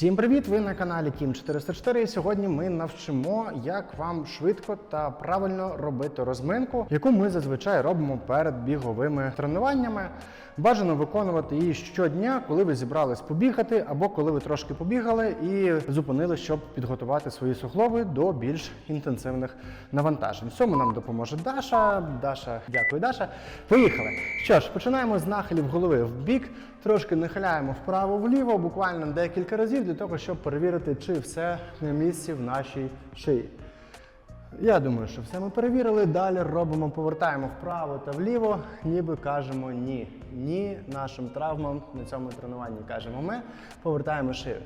Всім привіт! Ви на каналі Team 404 і сьогодні ми навчимо, як вам швидко та правильно робити розминку, яку ми зазвичай робимо перед біговими тренуваннями. Бажано виконувати її щодня, коли ви зібрались побігати, або коли ви трошки побігали і зупинили, щоб підготувати свої суглоби до більш інтенсивних навантажень. В цьому нам допоможе Даша. Даша, дякую, Даша. Поїхали. Що ж, починаємо з нахилів голови в бік, трошки нахиляємо вправо-вліво, буквально декілька разів для того, щоб перевірити, чи все на місці в нашій шиї. Я думаю, що все ми перевірили. Далі робимо, повертаємо вправо та вліво, ніби кажемо ні. Ні нашим травмам на цьому тренуванні кажемо ми. Повертаємо шию.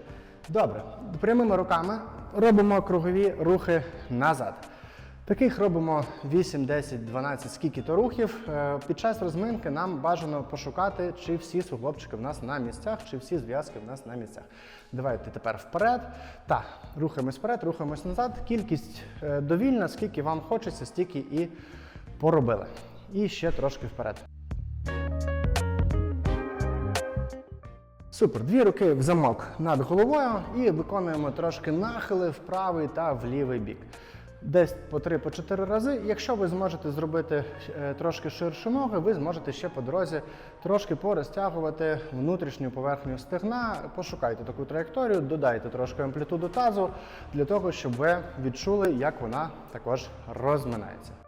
Добре, прямими руками робимо кругові рухи назад. Таких робимо 8, 10, 12, скільки то рухів. Е, Під час розминки нам бажано пошукати, чи всі суглобчики в нас на місцях, чи всі зв'язки в нас на місцях. Давайте тепер вперед. Так, рухаємось вперед, рухаємось назад. Кількість е, довільна, скільки вам хочеться, стільки і поробили. І ще трошки вперед. Супер. Дві руки в замок над головою і виконуємо трошки нахили в правий та в лівий бік. Десь по 3-4 рази. Якщо ви зможете зробити е, трошки ширше ноги, ви зможете ще по дорозі трошки порозтягувати внутрішню поверхню стегна. Пошукайте таку траєкторію, додайте трошки амплітуду тазу для того, щоб ви відчули, як вона також розминається.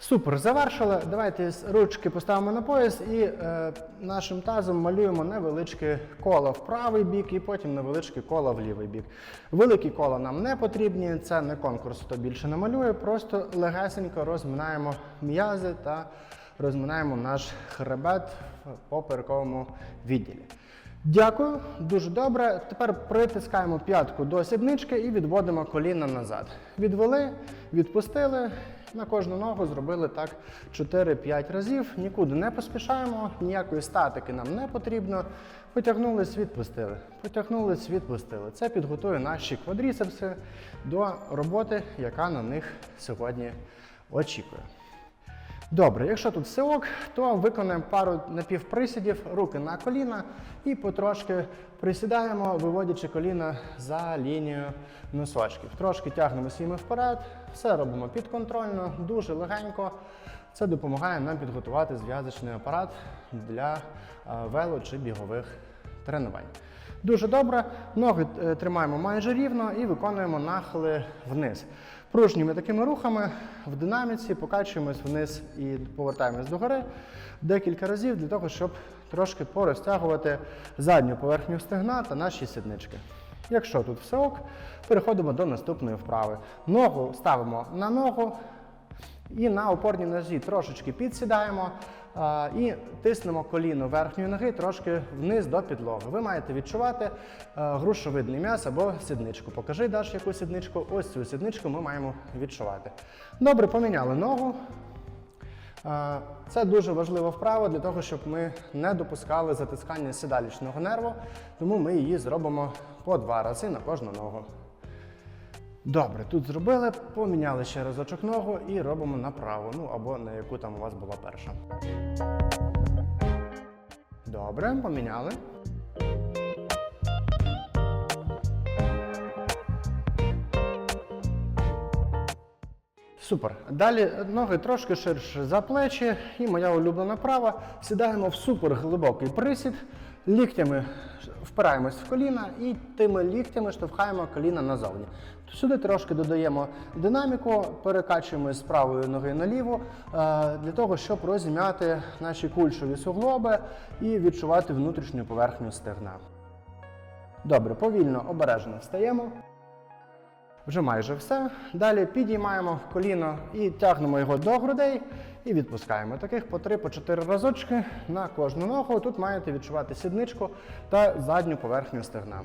Супер, завершили. Давайте ручки поставимо на пояс і е, нашим тазом малюємо невеличке коло в правий бік і потім невеличке коло в лівий бік. Великі кола нам не потрібні, це не конкурс, хто більше не малює, просто легесенько розминаємо м'язи та розминаємо наш хребет в поперековому відділі. Дякую, дуже добре. Тепер притискаємо п'ятку до сіднички і відводимо коліна назад. Відвели, відпустили. На кожну ногу зробили так 4-5 разів. Нікуди не поспішаємо, ніякої статики нам не потрібно. Потягнулись, відпустили. Потягнулись, відпустили. Це підготує наші квадріцепси до роботи, яка на них сьогодні очікує. Добре, якщо тут все ок, то виконаємо пару напівприсідів, руки на коліна і потрошки присідаємо, виводячи коліна за лінію носочків. Трошки тягнемо сіми вперед, все робимо підконтрольно, дуже легенько. Це допомагає нам підготувати зв'язочний апарат для е, вело чи бігових тренувань. Дуже добре. Ноги е, тримаємо майже рівно і виконуємо нахили вниз. Пружніми такими рухами в динаміці покачуємось вниз і повертаємось догори декілька разів для того, щоб трошки порозтягувати задню поверхню стегна та наші сіднички. Якщо тут все ок, переходимо до наступної вправи. Ногу ставимо на ногу, і на опорній нозі трошечки підсідаємо і тиснемо коліно верхньої ноги трошки вниз до підлоги. Ви маєте відчувати грушовидний м'яз або сідничку. Покажи Даш, яку сідничку. Ось цю сідничку ми маємо відчувати. Добре, поміняли ногу. Це дуже важлива вправа для того, щоб ми не допускали затискання сідалічного нерву, тому ми її зробимо по два рази на кожну ногу. Добре, тут зробили, поміняли ще разочок ногу і робимо направо, ну або на яку там у вас була перша. Добре, поміняли. Супер. Далі ноги трошки ширше за плечі і моя улюблена права. Сідаємо в супер глибокий присід, ліктями впираємось в коліна і тими ліктями штовхаємо коліна назовні. Сюди трошки додаємо динаміку, перекачуємо з правої ноги на ліву, е, для того, щоб розім'яти наші кульшові суглоби і відчувати внутрішню поверхню стегна. Добре, повільно, обережно встаємо. Вже майже все. Далі підіймаємо коліно і тягнемо його до грудей і відпускаємо. Таких по 3-4 разочки на кожну ногу. Тут маєте відчувати сідничку та задню поверхню стегна.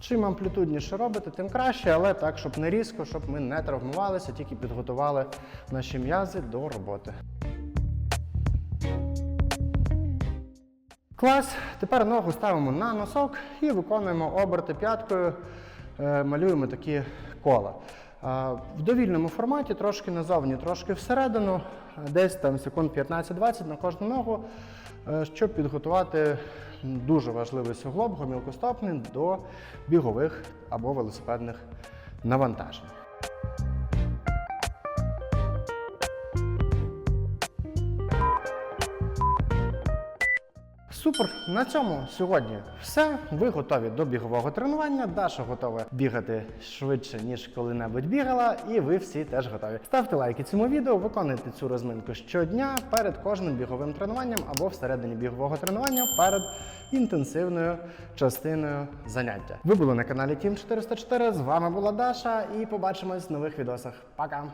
Чим амплітудніше робите, тим краще, але так, щоб не різко, щоб ми не травмувалися, тільки підготували наші м'язи до роботи. Клас. Тепер ногу ставимо на носок і виконуємо оберти п'яткою, малюємо такі кола. Е, В довільному форматі, трошки назовні, трошки всередину, десь там секунд 15-20 на кожну ногу, е, щоб підготувати дуже важливий суглоб гомілкостопний до бігових або велосипедних навантажень. Супер, на цьому сьогодні все. Ви готові до бігового тренування. Даша готова бігати швидше, ніж коли-небудь бігала, і ви всі теж готові. Ставте лайки цьому відео, виконуйте цю розминку щодня перед кожним біговим тренуванням або всередині бігового тренування перед інтенсивною частиною заняття. Ви були на каналі Team 404, З вами була Даша, і побачимось в нових відосах. Пока!